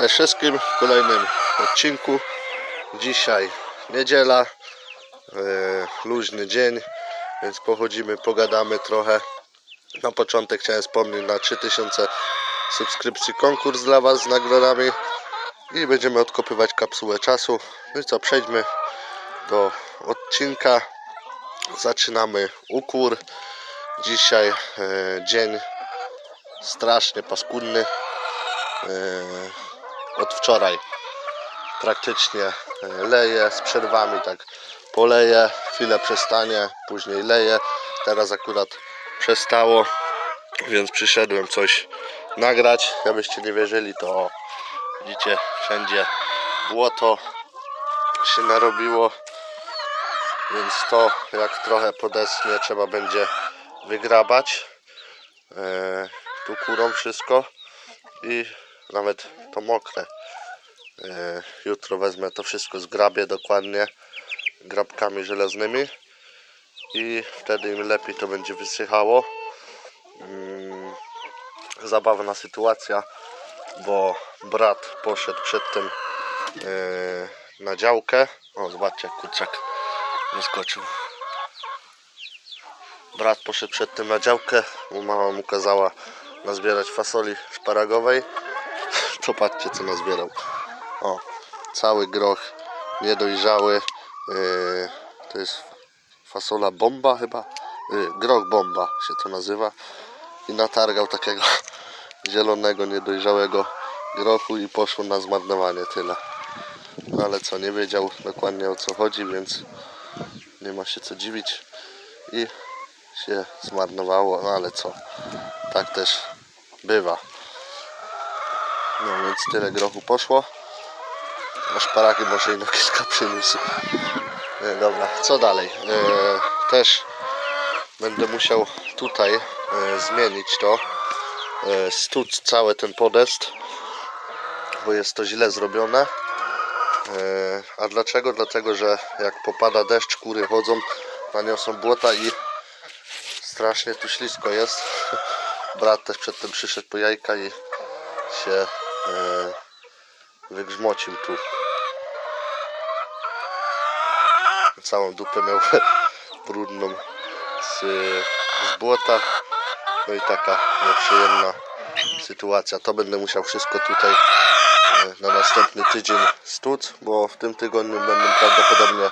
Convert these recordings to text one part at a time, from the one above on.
Cześć wszystkim w kolejnym odcinku. Dzisiaj niedziela, e, luźny dzień, więc pochodzimy, pogadamy trochę. Na początek chciałem wspomnieć na 3000 subskrypcji konkurs dla Was z nagrodami i będziemy odkopywać kapsułę czasu. No i co, przejdźmy do odcinka. Zaczynamy ukór. Dzisiaj e, dzień strasznie paskudny. E, od wczoraj praktycznie e, leje z przerwami, tak poleje, chwilę przestanie, później leje. Teraz akurat przestało, więc przyszedłem coś nagrać. Jakbyście nie wierzyli, to widzicie, wszędzie błoto się narobiło, więc to jak trochę podeschnie trzeba będzie wygrabać e, tu kurą wszystko i nawet to mokre. E, Jutro wezmę to wszystko, zgrabię dokładnie grabkami żelaznymi i wtedy im lepiej to będzie wysychało. Mm, Zabawna sytuacja, bo brat poszedł przedtem e, na działkę. O, zobaczcie, jak kurczak wyskoczył. Brat poszedł przedtem na działkę, bo mama mu kazała nazbierać fasoli szparagowej to patrzcie co nazbierał. O, cały groch niedojrzały. Yy, to jest fasola bomba chyba. Yy, groch bomba się to nazywa. I natargał takiego zielonego, niedojrzałego grochu i poszło na zmarnowanie tyle. No ale co, nie wiedział dokładnie o co chodzi, więc nie ma się co dziwić. I się zmarnowało, no ale co, tak też bywa. No więc tyle grochu poszło. A szparagi może ino kilka przyniósł. E, dobra, co dalej? E, też będę musiał tutaj e, zmienić to. E, stuc cały ten podest, bo jest to źle zrobione. E, a dlaczego? Dlatego, że jak popada deszcz, kury chodzą, naniosą błota i strasznie tu ślisko jest. Brat też przedtem przyszedł po jajka i się wygrzmocił tu. Całą dupę miał brudną z, z błota. No i taka nieprzyjemna sytuacja. To będę musiał wszystko tutaj e, na następny tydzień stuc, bo w tym tygodniu będą prawdopodobnie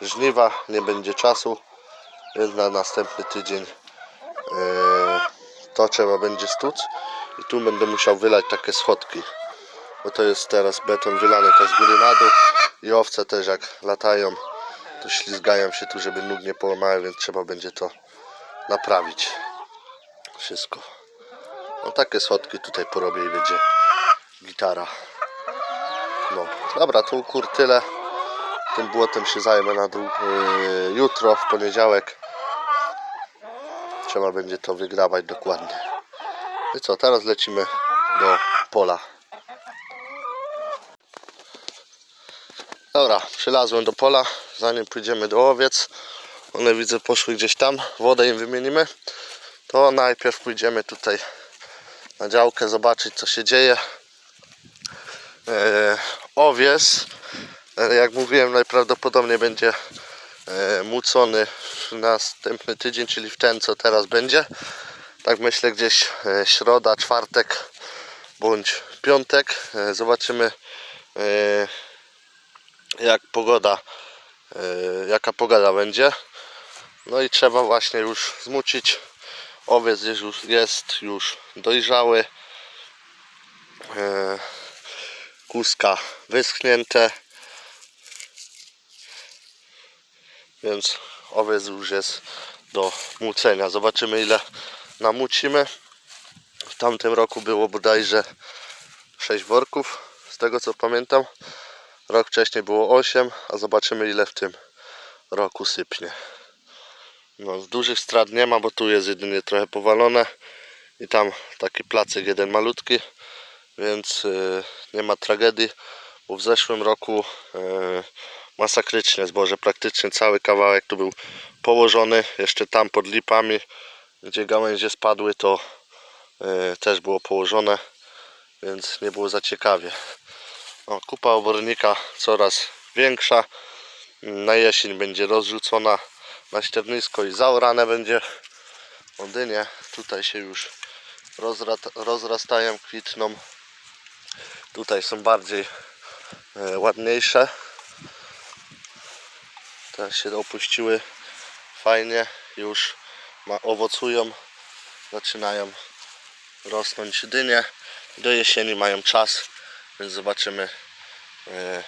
żniwa, nie będzie czasu, więc na następny tydzień e, to trzeba będzie stuc i tu będę musiał wylać takie schodki bo to jest teraz beton wylany to z góry na dół. I owce też jak latają to ślizgają się tu żeby nóg nie połamały więc trzeba będzie to naprawić. Wszystko. No takie schodki tutaj porobię i będzie gitara. No. Dobra to kur tyle. Tym błotem się zajmę na dół, yy, jutro w poniedziałek. Trzeba będzie to wygrawać dokładnie i co, teraz lecimy do pola. Dobra, przylazłem do pola, zanim pójdziemy do owiec. One widzę poszły gdzieś tam, wodę im wymienimy. To najpierw pójdziemy tutaj na działkę, zobaczyć co się dzieje. E, owiec, e, jak mówiłem, najprawdopodobniej będzie e, mucony w następny tydzień, czyli w ten co teraz będzie tak myślę gdzieś e, środa, czwartek bądź piątek. E, Zobaczymy e, jak pogoda, jaka pogoda będzie. No i trzeba właśnie już zmucić. Owiec jest już, jest już dojrzały. Kuska wyschnięte. Więc owiec już jest do mucenia. Zobaczymy ile namucimy. W tamtym roku było bodajże 6 worków, z tego co pamiętam. Rok wcześniej było 8, a zobaczymy ile w tym roku sypnie. No, dużych strat nie ma, bo tu jest jedynie trochę powalone i tam taki placek jeden malutki, więc yy, nie ma tragedii, bo w zeszłym roku yy, masakrycznie zboże, praktycznie cały kawałek tu był położony, jeszcze tam pod lipami gdzie gałęzie spadły to e, też było położone więc nie było za ciekawie O, kupa obornika coraz większa. Na jesień będzie rozrzucona na ściernisko i zaorane będzie. Odynie tutaj się już rozra- rozrastają, kwitną. Tutaj są bardziej e, ładniejsze. Te się opuściły fajnie, już ma, owocują, zaczynają rosnąć dynie. Do jesieni mają czas, więc zobaczymy e,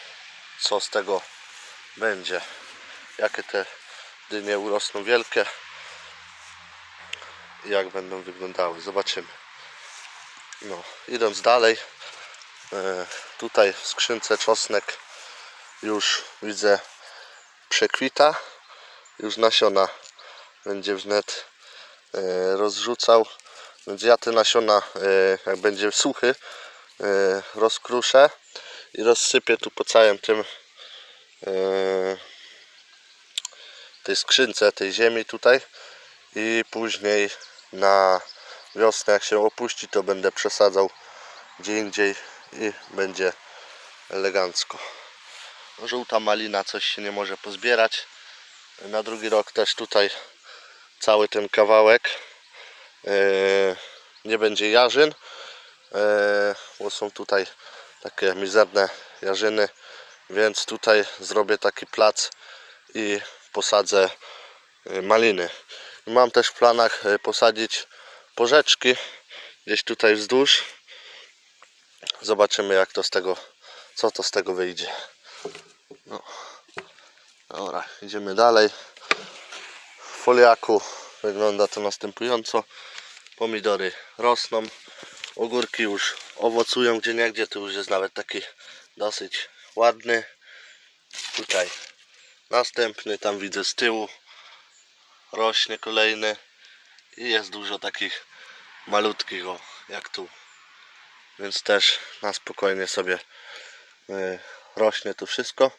co z tego będzie. Jakie te dynie urosną wielkie i jak będą wyglądały. Zobaczymy. No, idąc dalej, e, tutaj w skrzynce czosnek już widzę przekwita. Już nasiona będzie wnet rozrzucał. Więc ja te nasiona, e, jak będzie suchy, e, rozkruszę i rozsypię tu po całym tym e, tej skrzynce, tej ziemi tutaj i później na wiosnę jak się opuści to będę przesadzał gdzie indziej i będzie elegancko. Żółta malina coś się nie może pozbierać. Na drugi rok też tutaj cały ten kawałek e, nie będzie jarzyn, e, bo są tutaj takie mizerne jarzyny, więc tutaj zrobię taki plac i posadzę e, maliny. Mam też w planach posadzić porzeczki gdzieś tutaj wzdłuż. Zobaczymy jak to z tego, co to z tego wyjdzie. No. Dobra, idziemy dalej. Foliaku. Wygląda to następująco. Pomidory rosną, ogórki już owocują gdzie niegdzie, tu już jest nawet taki dosyć ładny. Tutaj następny, tam widzę z tyłu. Rośnie kolejny. I jest dużo takich malutkich o, jak tu. Więc też na spokojnie sobie y, rośnie to wszystko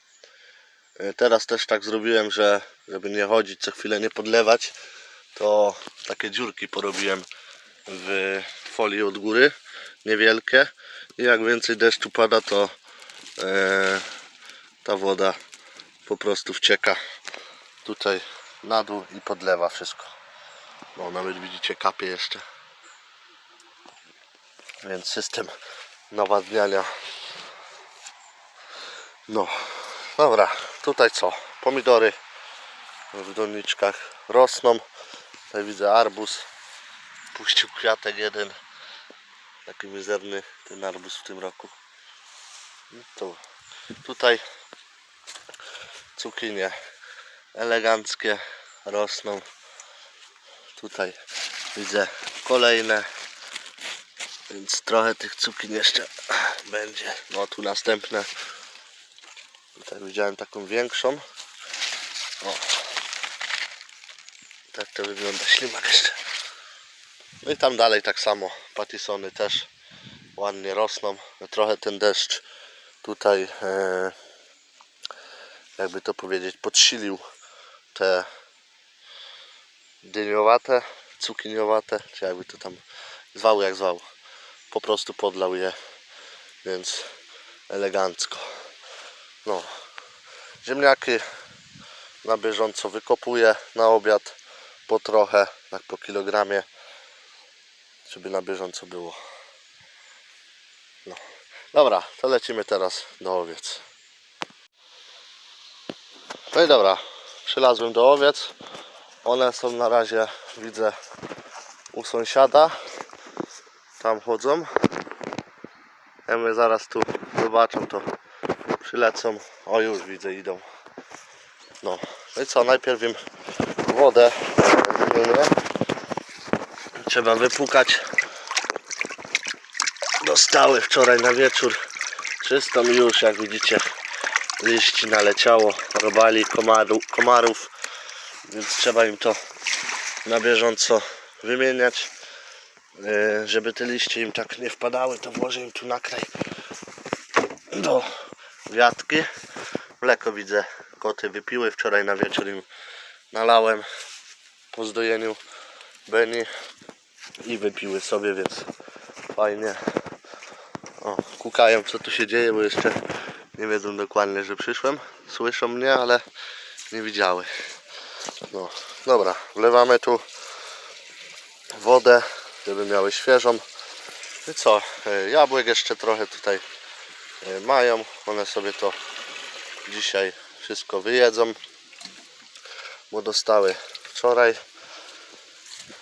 teraz też tak zrobiłem, że żeby nie chodzić co chwilę nie podlewać to takie dziurki porobiłem w folii od góry niewielkie i jak więcej deszczu pada to e, ta woda po prostu wcieka tutaj na dół i podlewa wszystko. No nawet widzicie kapie jeszcze. Więc system nawadniania. No, dobra, tutaj co? Pomidory w doniczkach rosną. Tutaj widzę arbuz. Puścił kwiatek jeden. Taki mizerny ten arbuz w tym roku. No Tu. Tutaj cukinie eleganckie rosną. Tutaj widzę kolejne, więc trochę tych cukin jeszcze będzie. No tu następne. Tutaj widziałem taką większą. O. Tak to wygląda ślimak jeszcze. No i tam dalej tak samo. Patisony też ładnie rosną. No Trochę ten deszcz tutaj e, jakby to powiedzieć podsilił te dyniowate, cukiniowate, czy jakby to tam zwał jak zwał. Po prostu podlał je, więc elegancko. No. Ziemniaki na bieżąco wykopuję na obiad po trochę, tak po kilogramie, żeby na bieżąco było. No. Dobra, to lecimy teraz do owiec. No i dobra, przylazłem do owiec. One są na razie, widzę, u sąsiada. Tam chodzą. Ja my zaraz tu zobaczą, to przylecą. O, już widzę, idą. No, no i co, najpierw im wodę. Trzeba wypłukać. Dostały wczoraj na wieczór czystą już, jak widzicie, liści naleciało, robali komaru, komarów, więc trzeba im to na bieżąco wymieniać. Yy, Żeby te liście im tak nie wpadały, to włożę im tu nakraj do wiatki. Mleko widzę, koty wypiły. Wczoraj na wieczór im nalałem po zdojeniu Beni i wypiły sobie, więc fajnie. O, kukają co tu się dzieje, bo jeszcze nie wiedzą dokładnie, że przyszłem. Słyszą mnie, ale nie widziały. No, dobra, wlewamy tu wodę, żeby miały świeżą. I co, e, jabłek jeszcze trochę tutaj mają. One sobie to dzisiaj wszystko wyjedzą, bo dostały wczoraj.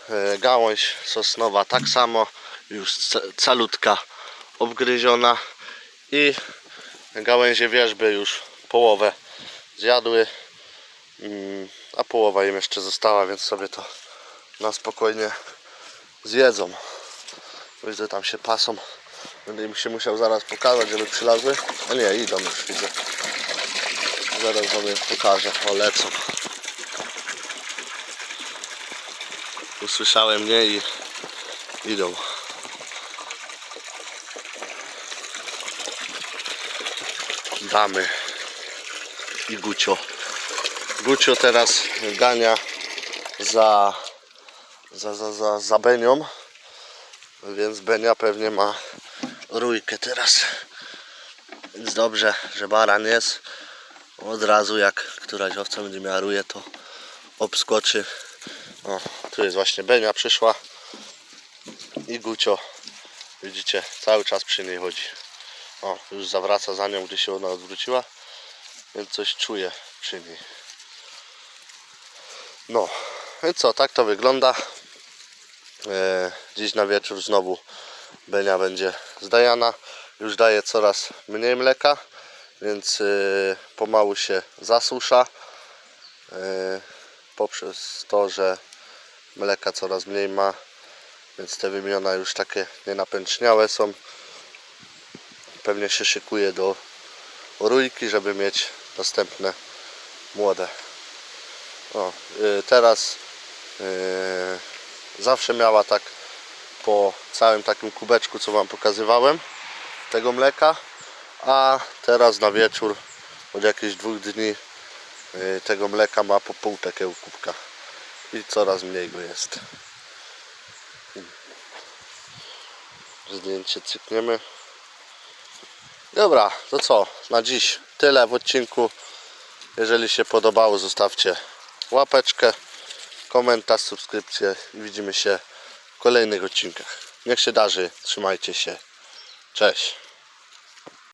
E, Gałąź sosnowa tak samo, już ca- calutka obgryziona i gałęzie wierzby już połowę zjadły, Mm, a połowa im jeszcze została, więc sobie to na spokojnie zjedzą. Widzę tam się pasą. Będę im się musiał zaraz pokazać, żeby przylazły. A nie, idą już widzę. Zaraz wam pokażę. O, lecą. Usłyszałem mnie i idą. Damy i Gucio. Gucio teraz gania za, za, za, za, za Benią. Więc Benia pewnie ma rójkę teraz. Więc dobrze, że baran jest. Od razu jak któraś owca będzie miała to obskoczy. O, tu jest właśnie Benia przyszła. I Gucio. Widzicie, cały czas przy niej chodzi. O, już zawraca za nią, gdy się ona odwróciła. Więc coś czuje przy niej. No, i co, tak to wygląda. E, dziś na wieczór znowu Benia będzie zdajana. Już daje coraz mniej mleka, więc e, pomału się zasusza. E, poprzez to, że mleka coraz mniej ma, więc te wymiona już takie nienapęczniałe są. Pewnie się szykuje do rójki, żeby mieć następne młode. O, y, teraz y, zawsze miała tak po całym takim kubeczku, co Wam pokazywałem, tego mleka, a teraz na wieczór od jakichś dwóch dni y, tego mleka ma po pół takiego kubka i coraz mniej go jest. Zdjęcie cykniemy. Dobra, to co? Na dziś tyle w odcinku. Jeżeli się podobało, zostawcie łapeczkę, komentarz, subskrypcję i widzimy się kolejnych odcinkach. Niech się darzy, trzymajcie się. Cześć.